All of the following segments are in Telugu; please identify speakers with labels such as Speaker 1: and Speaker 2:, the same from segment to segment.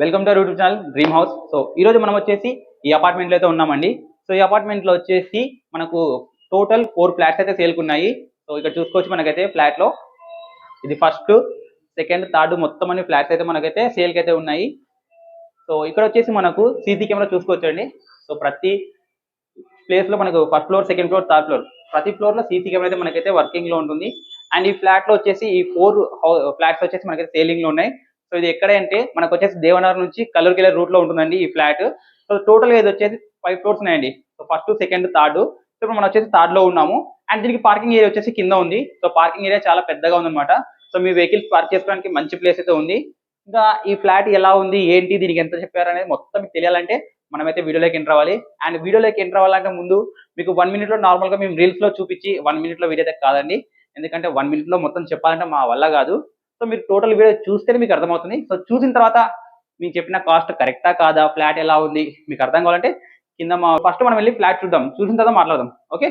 Speaker 1: Welcome to YouTube channel dream house so ఈ రోజు మనం వచ్చేసి ఈ అపార్ట్మెంట్లో అయితే ఉన్నామండి. సో ఈ అపార్ట్మెంట్లో వచ్చేసి మనకు టోటల్ ఫోర్ ఫ్లాట్స్ అయితే సేల్ ఉన్నాయి. సో ఇక్కడ చూసుకోవచ్చు మనకైతే ఫ్లాట్లో. ఇది ఫస్ట్ సెకండ్ థర్డ్ మొత్తం అన్ని ఫ్లాట్స్ అయితే మనకైతే సేల్కి అయితే ఉన్నాయి. సో ఇక్కడ వచ్చేసి మనకు సీసీ కెమెరా చూసుకోవచ్చు అండి సో ప్రతి ప్లేస్లో మనకు first floor second floor third floor ప్రతి ఫ్లోర్లో సీసీ కెమెరా అయితే మనకైతే వర్కింగ్లో ఉంటుంది. అండ్ ఈ ఫ్లాట్లో వచ్చేసి ఈ ఫోర్ ఫ్లాట్స్ వచ్చేసి మనకైతే సేలింగ్లో ఉన్నాయి. సో ఇది ఎక్కడంటే మనకు వచ్చేసి దేవనగర్ నుంచి కల్లూరుకి వెళ్ళే రూట్లో ఉంటుందండి ఈ ఫ్లాట్. సో టోటల్గా ఇది వచ్చేసి ఫైవ్ ఫ్లోర్స్ ఉన్నాయండి. So first second third so ఇప్పుడు మనం వచ్చేసి థర్డ్లో ఉన్నాము. అండ్ దీనికి పార్కింగ్ ఏరియా వచ్చేసి కింద ఉంది. సో పార్కింగ్ ఏరియా చాలా పెద్దగా ఉందన్నమాట. సో మీ వెహికల్స్ పార్క్ చేసుకోవడానికి మంచి ప్లేస్ అయితే ఉంది. ఇంకా ఈ ఫ్లాట్ ఎలా ఉంది? ఏంటి? దీనికి ఎంత చెప్పారు అనేది మొత్తం మీకు తెలియాలంటే మనమైతే వీడియోలోకి ఎంటర్ అవ్వాలి. అండ్ వీడియోలోకి ఎంటర్ అవ్వాలంటే ముందు మీకు వన్ మినిట్లో నార్మల్గా మేము రీల్స్లో చూపించి వన్ మినిట్లో వీడియో అయితే కాదండి. ఎందుకంటే వన్ మినిట్లో మొత్తం చెప్పాలంటే మా వల్ల కాదు. సో మీరు టోటల్ వీడియో చూస్తేనే మీకు అర్థమవుతుంది. సో చూసిన తర్వాత మీకు చెప్పిన కాస్ట్ కరెక్టా కాదా? ఫ్లాట్ ఎలా ఉంది? మీకు అర్థం కావాలంటే కింద మా ఫస్ట్ మనం వెళ్ళి ఫ్లాట్ చూద్దాం. చూసిన తర్వాత మాట్లాడదాం. ఓకే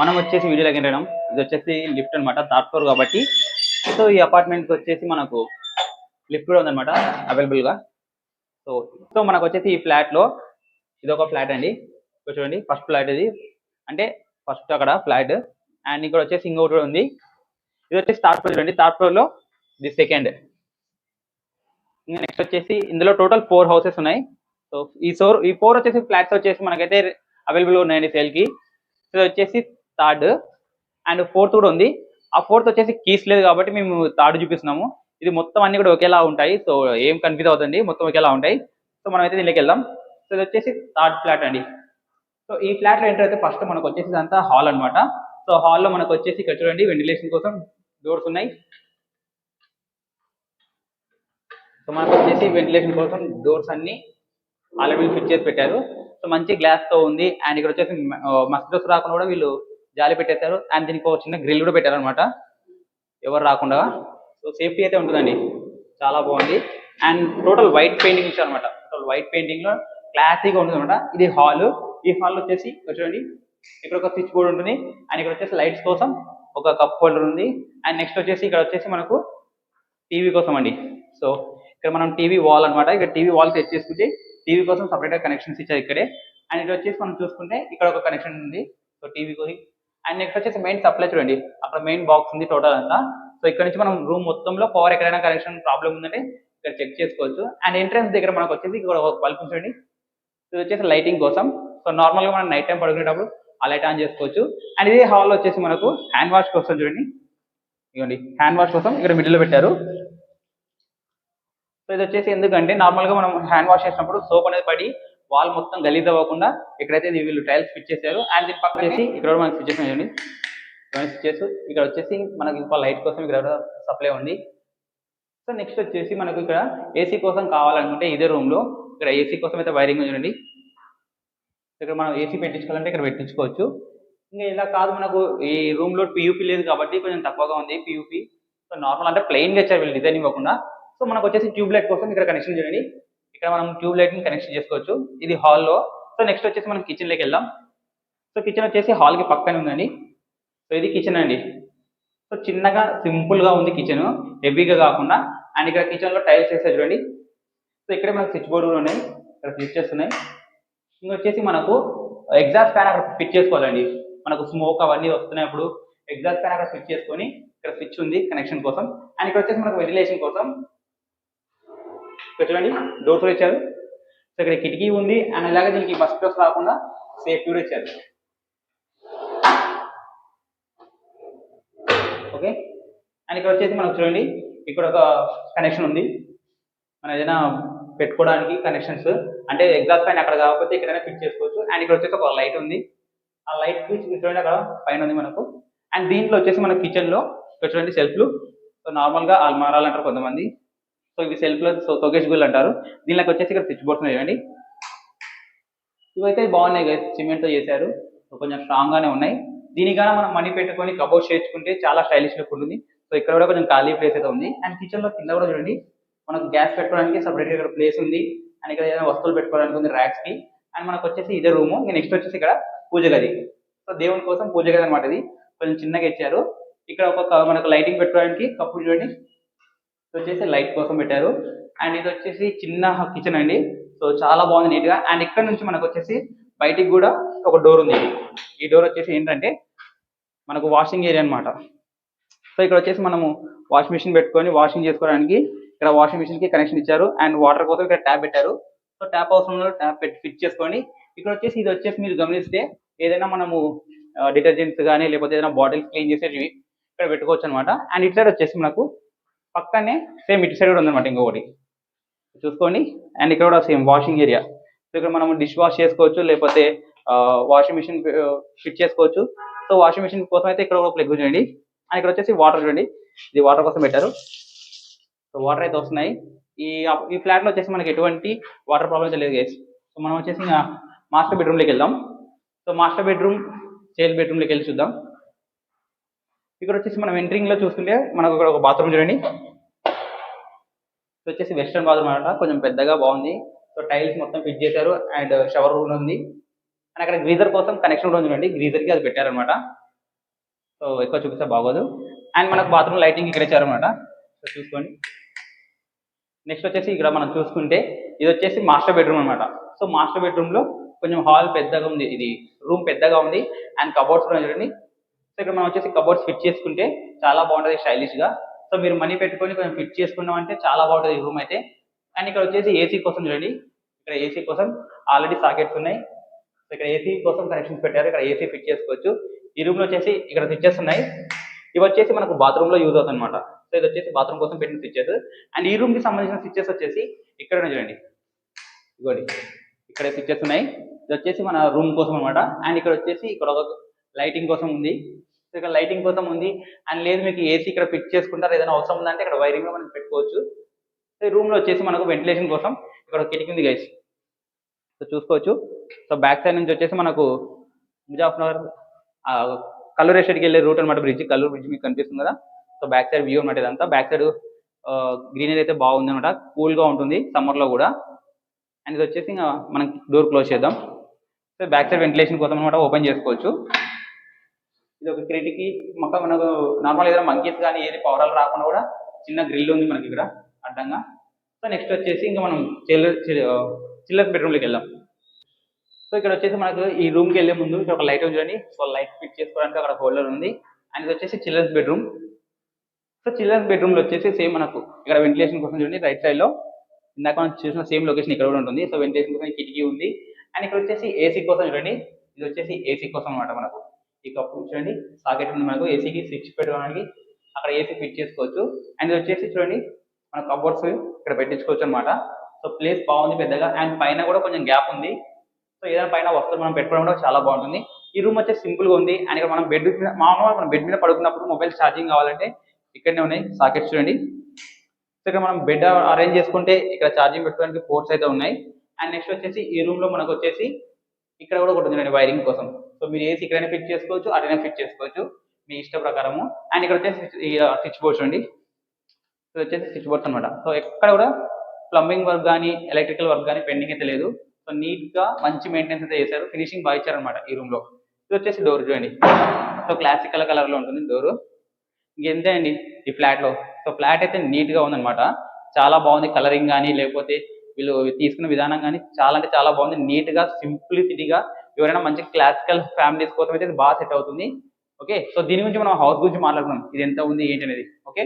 Speaker 1: మనం వచ్చేసి వీడియోలోకి వెళ్ళడం ఇది వచ్చేసి లిఫ్ట్ థర్డ్ ఫ్లోర్ కాబట్టి. సో ఈ అపార్ట్మెంట్ వచ్చేసి మనకు లిఫ్ట్ కూడా ఉందన్నమాట అవైలబుల్గా. సో సో మనకు వచ్చేసి ఈ ఫ్లాట్లో ఇది ఒక ఫ్లాట్ అండి. చూడండి ఫస్ట్ ఫ్లాట్ ఇది. అంటే ఫస్ట్ అక్కడ ఫ్లాట్. అండ్ ఇక్కడ వచ్చేసి ఇంకొకటి కూడా ఉంది. ఇది వచ్చేసి థర్డ్ ఫ్లోర్ చూడండి థర్డ్ ఫ్లోర్లో ఇది సెకండ్. ఇంకా నెక్స్ట్ వచ్చేసి ఇందులో టోటల్ ఫోర్ హౌసెస్ ఉన్నాయి. సో ఈ ఫోర్ ఈ ఫోర్ వచ్చేసి ఫ్లాట్స్ వచ్చేసి మనకైతే అవైలబుల్ ఉన్నాయండి సేల్కి. ఇది వచ్చేసి థర్డ్ అండ్ ఫోర్త్ కూడా ఉంది. ఆ ఫోర్త్ వచ్చేసి కీస్ లేదు కాబట్టి మేము థర్డ్ చూపిస్తున్నాము. ఇది మొత్తం అన్ని కూడా ఒకేలా ఉంటాయి. సో ఏం కన్ఫ్యూజ్ అవుతుంది? మొత్తం ఒకేలా ఉంటాయి. సో మనం అయితే దీనికి వెళ్దాం. సో ఇది వచ్చేసి థర్డ్ ఫ్లాట్ అండి. సో ఈ ఫ్లాట్లో ఎంటర్ అయితే ఫస్ట్ మనకు వచ్చేసి అంతా హాల్ అన్నమాట. సో హాల్లో మనకు వచ్చేసి ఇక్కడ చూడండి వెంటిలేషన్ కోసం డోర్స్ ఉన్నాయి. సో మనకు వచ్చేసి వెంటిలేషన్ కోసం డోర్స్ అన్ని ఆల్రెడీ ఫిట్ చేసి పెట్టారు. సో మంచి గ్లాస్తో ఉంది. అండ్ ఇక్కడ వచ్చేసి మస్కిటోస్ రాకుండా కూడా వీళ్ళు జాలి పెట్టేశారు. అండ్ దీనికి ఒక చిన్న గ్రిల్ కూడా పెట్టారు అనమాట ఎవరు రాకుండా. సో సేఫ్టీ అయితే ఉంటుందండి. చాలా బాగుంది. అండ్ టోటల్ వైట్ పెయింటింగ్ ఇచ్చారనమాట టోటల్ వైట్ పెయింటింగ్లో క్లాసీగా ఉంటుంది అనమాట ఇది హాల్. ఈ హాల్ వచ్చేసి చూడండి. ఇక్కడ ఒక స్విచ్ బోర్డ్ ఉంటుంది. అండ్ ఇక్కడ వచ్చేసి లైట్స్ కోసం ఒక కప్ హోల్డర్ ఉంది. అండ్ నెక్స్ట్ వచ్చేసి ఇక్కడ వచ్చేసి మనకు టీవీ కోసం అండి సో ఇక్కడ మనం టీవీ వాల్ అన్నమాట. ఇక్కడ టీవీ వాల్ సెట్ చేసుకుంటే టీవీ కోసం సపరేట్గా కనెక్షన్స్ ఇచ్చారు ఇక్కడే. అండ్ ఇక్కడ వచ్చేసి మనం చూసుకుంటే ఇక్కడ ఒక కనెక్షన్ ఉంది. సో టీవీ కోసం అండ్ నెక్స్ట్ వచ్చేసి మెయిన్ సప్లై చూడండి. అక్కడ మెయిన్ బాక్స్ ఉంది టోటల్ అంతా. సో ఇక్కడ నుంచి మనం రూమ్ మొత్తంలో పవర్ ఎక్కడైనా కనెక్షన్ ప్రాబ్లం ఉందంటే ఇక్కడ చెక్ చేసుకోవచ్చు. అండ్ ఎంట్రన్స్ దగ్గర మనకు వచ్చేసి ఇక్కడ ఒక బల్బ్ ఉంచండి ఇది వచ్చేసి లైటింగ్ కోసం. సో నార్మల్గా మనం నైట్ టైం పడుకునేటప్పుడు ఆ లైట్ ఆన్ చేసుకోవచ్చు. అండ్ ఇదే హాల్ వచ్చేసి మనకు హ్యాండ్ వాష్ కోసం చూడండి. ఇవ్వండి హ్యాండ్ వాష్ కోసం ఇక్కడ మిడిల్లో పెట్టారు. సో ఇది వచ్చేసి ఎందుకంటే నార్మల్గా మనం హ్యాండ్ వాష్ చేసినప్పుడు సోప్ అనేది పడి వాల్ మొత్తం గలీజ్ అవ్వకుండా ఇక్కడైతే వీళ్ళు టైల్స్ ఫిట్ చేశారు. అండ్ దీని పక్కన వచ్చేసి ఇక్కడ కూడా మనకి స్విచ్చెస్ చూడండి. స్విచ్చెస్ ఇక్కడ వచ్చేసి మనకి ఇంకో లైట్ కోసం ఇక్కడ సప్లై ఉంది. సో నెక్స్ట్ వచ్చేసి మనకు ఇక్కడ ఏసీ కోసం కావాలనుకుంటే ఇదే రూమ్లో ఇక్కడ ఏసీ కోసం అయితే వైరింగ్ చూడండి. ఇక్కడ మనం ఏసీ పెట్టించుకోవాలంటే ఇక్కడ పెట్టించుకోవచ్చు. ఇంకా ఇలా కాదు మనకు ఈ రూమ్లో పియూపీ లేదు కాబట్టి కొంచెం తక్కువగా ఉంది పియూపీ సో నార్మల్ అంటే ప్లెయిన్గా ఇచ్చారు వీళ్ళు డిజైన్ ఇవ్వకుండా. సో మనకు వచ్చేసి ట్యూబ్ లైట్ కోసం ఇక్కడ కనెక్షన్ చూడండి. ఇక్కడ మనం ట్యూబ్ లైట్ని కనెక్షన్ చేసుకోవచ్చు. ఇది హాల్లో. సో నెక్స్ట్ వచ్చేసి మనం కిచెన్లోకి వెళ్దాం. సో కిచెన్ వచ్చేసి హాల్కి పక్కనే ఉందండి. సో ఇది కిచెన్ అండి. సో చిన్నగా సింపుల్గా ఉంది కిచెన్. హెవీగా కాకుండా. అండ్ ఇక్కడ కిచెన్లో టైల్స్ వేసే చూడండి. సో ఇక్కడ మనకు స్విచ్ బోర్డు కూడా ఉన్నాయి. ఇక్కడ స్విచ్చెస్ ఉన్నాయి ఇంకొచ్చేసి మనకు ఎగ్జాస్ట్ ఫ్యాన్ అక్కడ ఫిట్ చేసుకోవాలండి. మనకు స్మోక్ అవన్నీ వస్తున్నప్పుడు ఎగ్జాస్ట్ ఫ్యాన్ అక్కడ ఫిట్ చేసుకొని ఇక్కడ స్విచ్ ఉంది కనెక్షన్ కోసం. అండ్ ఇక్కడ వచ్చేసి మనకు వెంటిలేషన్ కోసం. ఇక్కడ చూడండి డోర్ కూడా ఇచ్చారు. సో ఇక్కడ కిటికీ ఉంది. అండ్ అలాగే దీనికి మస్కిటోస్ రాకుండా సేఫ్టీ కూడా ఇచ్చారు. ఓకే అండ్ ఇక్కడ వచ్చేసి మనకు చూడండి. ఇక్కడ ఒక కనెక్షన్ ఉంది. మనం ఏదైనా పెట్టుకోవడానికి కనెక్షన్స్ అంటే ఎగ్జాస్ట్ పైన అక్కడ కాకపోతే ఇక్కడైనా ఫిట్ చేసుకోవచ్చు. అండ్ ఇక్కడ వచ్చేసి ఒక లైట్ ఉంది. ఆ లైట్ చూడండి అక్కడ పైన ఉంది మనకు. అండ్ దీంట్లో వచ్చేసి మన కిచెన్లో ఇక్కడ చూడండి సెల్ఫ్లు సో నార్మల్గా అల్మారాలు అంటారు కొంతమంది. సో ఇవి సెల్ఫ్లో సో సోకేష్ గుల్ అంటారు. దీనికి వచ్చేసి ఇక్కడ స్విచ్ బోర్డ్స్ ఉన్నాయి చూడండి. ఇవైతే బాగున్నాయి సిమెంట్తో చేశారు. సో కొంచెం స్ట్రాంగ్ గానే ఉన్నాయి. దీనికైనా మనం మనీ పెట్టుకొని కబోర్డ్ చేర్చుకుంటే చాలా స్టైలిష్ లుక్ ఉంటుంది. సో ఇక్కడ కూడా కొంచెం ఖాళీ ప్లేస్ అయితే ఉంది. అండ్ కిచెన్లో కింద కూడా చూడండి మనకు గ్యాస్ పెట్టుకోవడానికి సపరేట్ ఇక్కడ ప్లేస్ ఉంది. అండ్ ఇక్కడ ఏదైనా వస్తువులు పెట్టుకోవడానికి ఉంది ర్యాక్స్కి. అండ్ మనకు వచ్చేసి ఇదే రూమ్ నెక్స్ట్ వచ్చేసి ఇక్కడ పూజ గది. సో దేవుని కోసం పూజ గది అనమాట ఇది. కొంచెం చిన్నగా ఇచ్చారు. ఇక్కడ ఒక మనకు లైటింగ్ పెట్టుకోవడానికి కప్పు చూడండి. ఇది వచ్చేసి లైట్ కోసం పెట్టారు. అండ్ ఇది వచ్చేసి చిన్న కిచెన్ అండి. సో చాలా బాగుంది నీట్గా. అండ్ ఇక్కడ నుంచి మనకు వచ్చేసి బయటికి కూడా ఒక డోర్ ఉంది. ఈ డోర్ వచ్చేసి ఏంటంటే మనకు వాషింగ్ ఏరియా అన్నమాట. సో ఇక్కడ వచ్చేసి మనము వాషింగ్ మిషన్ పెట్టుకొని వాషింగ్ చేసుకోవడానికి ఇక్కడ వాషింగ్ మిషన్కి కనెక్షన్ ఇచ్చారు. అండ్ వాటర్ కోసం ఇక్కడ ట్యాప్ పెట్టారు. సో ట్యాప్ అవసరం ట్యాప్ పెట్టి ఫిట్ చేసుకోండి ఇక్కడ వచ్చేసి ఇది వచ్చేసి మీరు గమనిస్తే ఏదైనా మనము డిటర్జెంట్స్ కానీ లేకపోతే ఏదైనా బాటిల్స్ క్లీన్ చేసేటివి ఇక్కడ పెట్టుకోవచ్చు అనమాట అండ్ ఇటు సైడ్ వచ్చేసి మనకు పక్కనే సేమ్ ఇటు సైడ్ కూడా ఉందన్నమాట ఇంకొకటి. చూసుకోండి. అండ్ ఇక్కడ కూడా సేమ్ వాషింగ్ ఏరియా సో ఇక్కడ మనం డిష్ వాష్ చేసుకోవచ్చు లేకపోతే వాషింగ్ మిషన్ ఫిట్ చేసుకోవచ్చు. సో వాషింగ్ మిషన్ కోసం అయితే ఇక్కడ ఒక ప్లగ్ చూడండి. అండ్ ఇక్కడ వచ్చేసి వాటర్ చూడండి. ఇది వాటర్ కోసం పెట్టారు. సో వాటర్ అయితే వస్తున్నాయి. ఈ ఈ ఫ్లాట్లో వచ్చేసి మనకి ఎటువంటి వాటర్ ప్రాబ్లమ్ అయితే లేదు గైస్ సో మనం వచ్చేసి ఇంకా మాస్టర్ బెడ్రూమ్లోకి వెళ్దాం. సో మాస్టర్ బెడ్రూమ్ చైల్డ్ బెడ్రూమ్లోకి వెళ్ళి చూద్దాం. ఇక్కడ వచ్చేసి మనం ఎంట్రింగ్లో చూస్తుంటే మనకు ఇక్కడ ఒక బాత్రూమ్ చూడండి. ఇది వచ్చేసి వెస్ట్రన్ బాత్రూమ్ అనమాట కొంచెం పెద్దగా బాగుంది. సో టైల్స్ మొత్తం ఫిట్ చేశారు అండ్ షవర్ రూమ్ ఉంది. అండ్ అక్కడ గ్రీజర్ కోసం కనెక్షన్ కూడా ఉంది చూడండి. గ్రీజర్కి అది పెట్టారనమాట సో ఎక్కువ చూపిస్తే బాగోదు. అండ్ మనకు బాత్రూమ్ లైటింగ్ ఇక్కడ ఇచ్చారనమాట సో చూసుకోండి. నెక్స్ట్ వచ్చేసి ఇక్కడ మనం చూసుకుంటే ఇది వచ్చేసి మాస్టర్ బెడ్రూమ్ అనమాట సో మాస్టర్ బెడ్రూమ్లో కొంచెం హాల్ పెద్దగా ఉంది. ఇది రూమ్ పెద్దగా ఉంది. అండ్ కబోర్డ్స్ కూడా చూడండి. సో ఇక్కడ మనం వచ్చేసి కబోర్డ్స్ ఫిట్ చేసుకుంటే చాలా బాగుంటుంది స్టైలిష్గా. సో మీరు మనీ పెట్టుకొని కొంచెం ఫిట్ చేసుకున్నాం అంటే చాలా బాగుంటుంది రూమ్ అయితే. అండ్ ఇక్కడ వచ్చేసి ఏసీ కోసం చూడండి. ఇక్కడ ఏసీ కోసం ఆల్రెడీ సాకెట్స్ ఉన్నాయి. సో ఇక్కడ ఏసీ కోసం కనెక్షన్స్ పెట్టారు. ఇక్కడ ఏసీ ఫిట్ చేసుకోవచ్చు. ఈ రూమ్లో వచ్చేసి ఇక్కడ స్విచ్చెస్ ఉన్నాయి. ఇవి వచ్చేసి మనకు బాత్రూమ్లో యూజ్ అవుతుంది అనమాట సో ఇది వచ్చేసి బాత్రూమ్ కోసం పెట్టిన స్విచ్చెస్ అండ్ ఈ రూమ్కి సంబంధించిన స్విచ్చెస్ వచ్చేసి ఇక్కడ చూడండి. ఇదిగోండి. ఇక్కడ స్విచ్చెస్ ఉన్నాయి. ఇది వచ్చేసి మన రూమ్ కోసం అనమాట అండ్ ఇక్కడ వచ్చేసి ఇక్కడ ఒక లైటింగ్ కోసం ఉంది. సో ఇక్కడ లైటింగ్ కోసం ఉంది. అండ్ లేదు మీకు ఏసీ ఇక్కడ ఫిట్ చేసుకుంటారు ఏదైనా అవసరం ఉందంటే ఇక్కడ వైరింగ్లో మనం పెట్టుకోవచ్చు. సో రూమ్లో వచ్చేసి మనకు వెంటిలేషన్ కోసం ఇక్కడ కిటికీ ఉంది గైస్ సో చూసుకోవచ్చు. సో బ్యాక్ సైడ్ నుంచి వచ్చేసి మనకు ముజాఫర్నగర్ కల్లూరు ఎస్టేట్కి వెళ్ళే రూట్ అనమాట బ్రిడ్జ్. కల్లూరు బ్రిడ్జ్ మీకు కనిపిస్తుంది కదా. సో బ్యాక్ సైడ్ వ్యూ అనమాట ఇదంతా. బ్యాక్ సైడ్ గ్రీనరీ అయితే బాగుంది అనమాట కూల్గా ఉంటుంది సమ్మర్లో కూడా. అండ్ ఇది వచ్చేసి ఇంకా మనం డోర్ క్లోజ్ చేద్దాం. సో బ్యాక్ సైడ్ వెంటిలేషన్ కోసం అనమాట ఓపెన్ చేసుకోవచ్చు. ఇది ఒక కిటికీ మొక్క మనకు నార్మల్ ఏదైనా మంకీస్ కానీ ఏది పవరాలు రాకుండా కూడా చిన్న గ్రిల్ ఉంది మనకి ఇక్కడ అడ్డంగా. సో నెక్స్ట్ వచ్చేసి ఇంకా మనం చిల్లర్ చిల్లర్ బెడ్రూమ్లోకి వెళ్దాం. సో ఇక్కడ వచ్చేసి మనకు ఈ రూమ్కి వెళ్ళే ముందు ఇక్కడ ఒక లైట్ ఉంది చూడండి. సో లైట్ ఫిట్ చేసుకోవడానికి అక్కడ హోల్డర్ ఉంది. అండ్ ఇది వచ్చేసి చిల్డ్రన్స్ బెడ్రూమ్ సో చిల్డ్రన్స్ బెడ్రూమ్లో వచ్చేసి సేమ్ మనకు ఇక్కడ వెంటిలేషన్ కోసం చూడండి రైట్ సైడ్లో. ఇందాక మనం చూసిన సేమ్ లొకేషన్ ఇక్కడ కూడా ఉంటుంది. సో వెంటిలేషన్ కోసం కిటికీ ఉంది. అండ్ ఇక్కడ వచ్చేసి ఏసీ కోసం చూడండి. ఇది వచ్చేసి ఏసీ కోసం అనమాట మనకు. ఈ కప్పు చూడండి సాకెట్ ఉంది మనకు. ఏసీకి స్విచ్ పెట్టడానికి అక్కడ ఏసీ ఫిట్ చేసుకోవచ్చు. అండ్ ఇది వచ్చేసి చూడండి మన కబోర్డ్స్ ఇక్కడ పెట్టించుకోవచ్చు అనమాట సో ప్లేస్ బాగుంది పెద్దగా. అండ్ పైన కూడా కొంచెం గ్యాప్ ఉంది. సో ఏదైనా పైన వస్తువులు మనం పెట్టుకోవడం కూడా చాలా బాగుంటుంది. ఈ రూమ్ వచ్చేసి సింపుల్గా ఉంది. అండ్ ఇక్కడ మనం బెడ్ మీద మామూలుగా మనం బెడ్ మీద పడుకున్నప్పుడు మొబైల్ ఛార్జింగ్ కావాలంటే ఇక్కడనే ఉన్నాయి సాకెట్స్ చూడండి. సో ఇక్కడ మనం బెడ్ అరేంజ్ చేసుకుంటే ఇక్కడ ఛార్జింగ్ పెట్టుకోవడానికి పోర్ట్స్ అయితే ఉన్నాయి. అండ్ నెక్స్ట్ వచ్చేసి ఈ రూమ్లో మనకు వచ్చేసి ఇక్కడ కూడా ఒకటి ఉందండి వైరింగ్ కోసం. సో మీరు ఏసీ ఇక్కడైనా ఫిట్ చేసుకోవచ్చు అటైనా ఫిట్ చేసుకోవచ్చు. మీ ఇష్ట ప్రకారము. అండ్ ఇక్కడ వచ్చేసి స్విచ్ బోర్డ్స్ అండి సో వచ్చేసి స్విచ్ బోర్డ్స్ అనమాట సో ఎక్కడ కూడా ప్లంబింగ్ వర్క్ కానీ ఎలక్ట్రికల్ వర్క్ కానీ పెండింగ్ అయితే లేదు. సో నీట్గా మంచి మెయింటెనెన్స్ అయితే చేశారు. ఫినిషింగ్ బాగా ఇచ్చారనమాట ఈ రూమ్లో. ఇది వచ్చేసి డోర్ చూడండి. సో క్లాసికల్ కలర్లో ఉంటుంది డోర్ ఇంకెంతే అండి ఈ ఫ్లాట్లో. సో ఫ్లాట్ అయితే నీట్గా ఉందన్నమాట. చాలా బాగుంది కలరింగ్ కానీ లేకపోతే వీళ్ళు తీసుకున్న విధానం కానీ చాలా అంటే చాలా బాగుంది. నీట్గా సింప్లిసిటీగా ఎవరైనా మంచి క్లాసికల్ ఫ్యామిలీస్ కోసం అయితే బాగా సెట్ అవుతుంది. ఓకే సో దీని గురించి మనం హౌస్ గురించి మాట్లాడుకున్నాం ఇది ఎంత ఉంది ఏంటి అనేది. ఓకే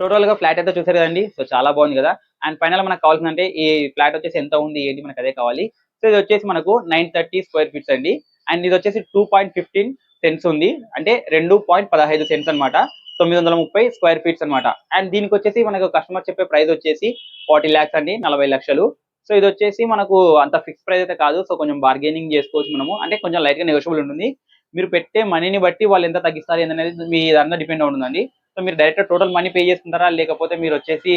Speaker 1: టోటల్గా ఫ్లాట్ అయితే చూసారు కదండి. సో చాలా బాగుంది కదా. అండ్ ఫైనల్ మనకు కావాల్సిందంటే ఈ ఫ్లాట్ వచ్చేసి ఎంత ఉంది ఏంటి మనకు అదే కావాలి. సో ఇది వచ్చేసి మనకు నైన్ థర్టీ స్క్వేర్ ఫీట్స్ అండి. అండ్ ఇది వచ్చేసి టూ పాయింట్ ఫిఫ్టీన్ సెన్స్ ఉంది. అంటే రెండు పాయింట్ పదహైదు సెన్స్ అనమాట తొమ్మిది వందల ముప్పై స్క్వేర్ ఫీట్స్ అనమాట అండ్ దీనికి వచ్చేసి మనకు కస్టమర్ చెప్పే ప్రైస్ వచ్చేసి ఫార్టీ ల్యాక్స్ అండి నలభై లక్షలు. సో ఇది వచ్చేసి మనకు అంత ఫిక్స్ ప్రైస్ అయితే కాదు. సో కొంచెం బార్గెనింగ్ చేసుకోవచ్చు మనము. అంటే కొంచెం లైట్గా నెగోషియబుల్ ఉంటుంది. మీరు పెట్టే మనీని బట్టి వాళ్ళు ఎంత తగ్గిస్తారు ఏంటనేది మీ దాని డిపెండ్ అవుతుందండి. సో మీరు డైరెక్ట్ టోటల్ మనీ పే చేసుకుంటారా? లేకపోతే మీరు వచ్చేసి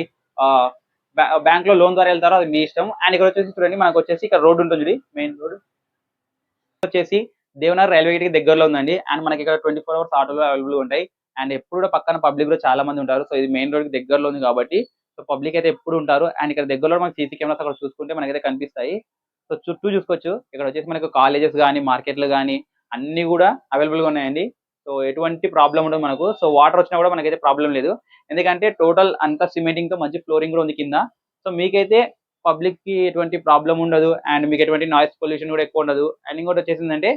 Speaker 1: బ్యాంక్లో లోన్ ద్వారా వెళ్తారో? అది మీ ఇష్టం. అండ్ ఇక్కడ వచ్చేసి చూడండి మనకు వచ్చేసి ఇక్కడ రోడ్ ఉంటుంది మెయిన్ రోడ్ వచ్చేసి దేవనగర్ రైల్వే గేట్ దగ్గరలో ఉందండి. అండ్ మనకి ఇక్కడ ట్వంటీ ఫోర్ అవర్స్ ఆటోలు అవైలబుల్ ఉంటాయి. అండ్ ఎప్పుడు కూడా పక్కన పబ్లిక్ కూడా చాలా మంది ఉంటారు. సో ఇది మెయిన్ రోడ్ దగ్గరలో ఉంది కాబట్టి సో పబ్లిక్ అయితే ఎప్పుడు ఉంటారు. అండ్ ఇక్కడ దగ్గరలో మనకి సీసీ కెమెరాస్ అక్కడ చూసుకుంటే మనకైతే కనిపిస్తాయి. సో చుట్టూ చూసుకోవచ్చు. ఇక్కడ వచ్చేసి మనకు కాలేజెస్ కానీ మార్కెట్లు కానీ అన్ని కూడా అవైలబుల్గా ఉన్నాయండి. సో ఎటువంటి ప్రాబ్లం ఉండదు మనకు. సో వాటర్ వచ్చినా కూడా మనకైతే ప్రాబ్లం లేదు. ఎందుకంటే టోటల్ అంతా సిమెంటింగ్తో మంచి ఫ్లోరింగ్ కూడా ఉంది కింద. సో మీకైతే పబ్లిక్కి ఎటువంటి ప్రాబ్లం ఉండదు. అండ్ మీకు ఎటువంటి నాయిస్ పొల్యూషన్ కూడా ఎక్కువ ఉండదు. అండ్ ఇంకోటి వచ్చేసిందంటే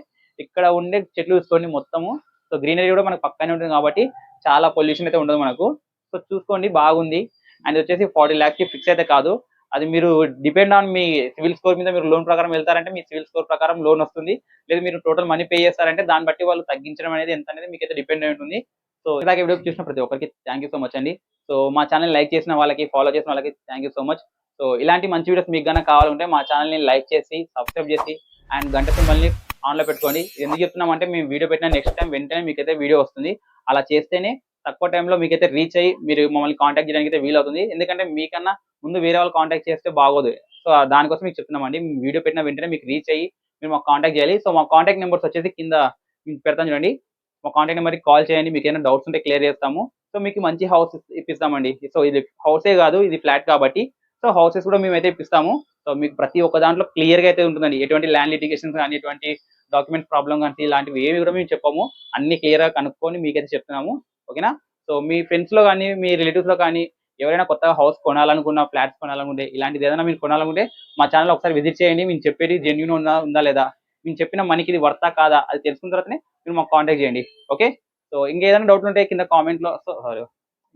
Speaker 1: ఇక్కడ ఉండే చెట్లు చూసుకోండి మొత్తము. సో గ్రీనరీ కూడా మనకు పక్కనే ఉంటుంది కాబట్టి చాలా పొల్యూషన్ అయితే ఉండదు మనకు. సో చూసుకోండి బాగుంది. అండ్ వచ్చేసి ఫార్టీ ల్యాక్స్కి ఫిక్స్ అయితే కాదు. అది మీరు డిపెండ్ ఆన్ మీ సివిల్ స్కోర్ మీద మీరు లోన్ ప్రకారం వెళ్తారంటే మీ సివిల్ స్కోర్ ప్రకారం లోన్ వస్తుంది. లేదు మీరు టోటల్ మనీ పే చేస్తారంటే దాన్ని బట్టి వాళ్ళు తగ్గించడం అనేది ఎంత అనేది మీకు అయితే డిపెండ్ అయి ఉంటుంది. సో ఇలాగే వీడియో చూసిన ప్రతి ఒక్కరికి థ్యాంక్ యూ సో మచ్ అండి. సో మా ఛానల్ లైక్ చేసిన వాళ్ళకి ఫాలో చేసిన వాళ్ళకి thank you so much so ఇలాంటి మంచి వీడియోస్ మీకు కనుక కావాలంటే మా ఛానల్ని లైక్ చేసి సబ్స్క్రైబ్ చేసి అండ్ గంట సింబల్ని ఆన్లో పెట్టుకోండి ఎందుకు చెప్తున్నామంటే మేము వీడియో పెట్టిన నెక్స్ట్ టైం వెంటనే మీకైతే వీడియో వస్తుంది. అలా చేస్తేనే తక్కువ టైంలో మీకైతే రీచ్ అయ్యి మీరు మమ్మల్ని కాంటాక్ట్ చేయడానికి అయితే వీలవుతుంది. ఎందుకంటే మీకన్నా ముందు వేరే వాళ్ళు కాంటాక్ట్ చేస్తే బాగోదు. సో దానికోసం మీకు చెప్తున్నామండి. మీ వీడియో పెట్టిన వెంటనే మీకు రీచ్ అయ్యి మీరు మాకు కాంటాక్ట్ చేయాలి. సో మా కాంటాక్ట్ నెంబర్స్ వచ్చేసి కింద మీకు పెడతాను చూడండి. మా కాంటాక్ట్ నెంబర్కి కాల్ చేయండి. మీకు ఏమైనా డౌట్స్ ఉంటే క్లియర్ చేస్తాము. సో మీకు మంచి హౌస్ ఇప్పిస్తామండి. సో ఇది హౌసే కాదు ఇది ఫ్లాట్ కాబట్టి. సో హౌసెస్ కూడా మేమైతే ఇప్పిస్తాము. సో మీకు ప్రతి ఒక్క దాంట్లో క్లియర్గా అయితే ఉంటుందండి. ఎటువంటి ల్యాండ్ లిటిగేషన్స్ కానీ ఎటువంటి డాక్యుమెంట్ ప్రాబ్లం కానీ ఇలాంటివి ఏవి కూడా మేము చెప్పాము. అన్ని క్లియర్గా కనుక్కొని మీకైతే చెప్తున్నాము. ఓకేనా? సో మీ ఫ్రెండ్స్లో కానీ మీ రిలేటివ్స్లో కానీ ఎవరైనా కొత్తగా హౌస్ కొనాలనుకున్నా ఫ్లాట్స్ కొనాలనుకుంటే ఇలాంటిది ఏదైనా మీరు కొనాలనుకుంటే మా ఛానల్ ఒకసారి విజిట్ చేయండి. మేము చెప్పేది జెన్యున్ ఉందా ఉందా లేదా? మేము చెప్పిన మనకి ఇది వర్తా కాదా? అది తెలుసుకున్న తర్వాతనే మీరు మాకు కాంటాక్ట్ చేయండి. ఓకే? సో ఇంకేదైనా డౌట్ ఉంటే కింద కామెంట్లో సో సారీ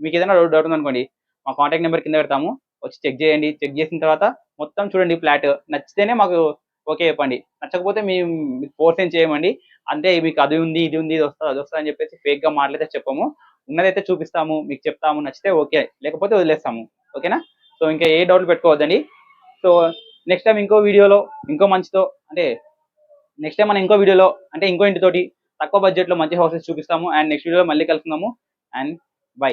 Speaker 1: మీకు ఏదైనా డౌట్ డౌట్ ఉందనుకోండి మా కాంటాక్ట్ నెంబర్ కింద పెడతాము. వచ్చి చెక్ చేయండి. చెక్ చేసిన తర్వాత మొత్తం చూడండి ఫ్లాట్ నచ్చితేనే మాకు ఓకే చెప్పండి. నచ్చకపోతే మేము ఫోర్స్ ఏం చేయమండి. అంటే మీకు అది ఉంది ఇది ఉంది ఇది వస్తుంది అది వస్తుంది అని చెప్పేసి ఫేక్గా మాట్లాడితే చెప్పము. ఉన్నదైతే చూపిస్తాము మీకు చెప్తాము నచ్చితే ఓకే. లేకపోతే వదిలేస్తాము. ఓకేనా? సో ఇంకా ఏ డౌట్లు పెట్టుకోవద్దండి. సో నెక్స్ట్ టైం ఇంకో వీడియోలో ఇంకో మంచితో అంటే నెక్స్ట్ టైం మనం ఇంకో వీడియోలో అంటే ఇంకో ఇంటితోటి తక్కువ బడ్జెట్లో మంచి హౌసెస్ చూపిస్తాము. అండ్ నెక్స్ట్ వీడియోలో మళ్ళీ కలుసుకుందాము. And by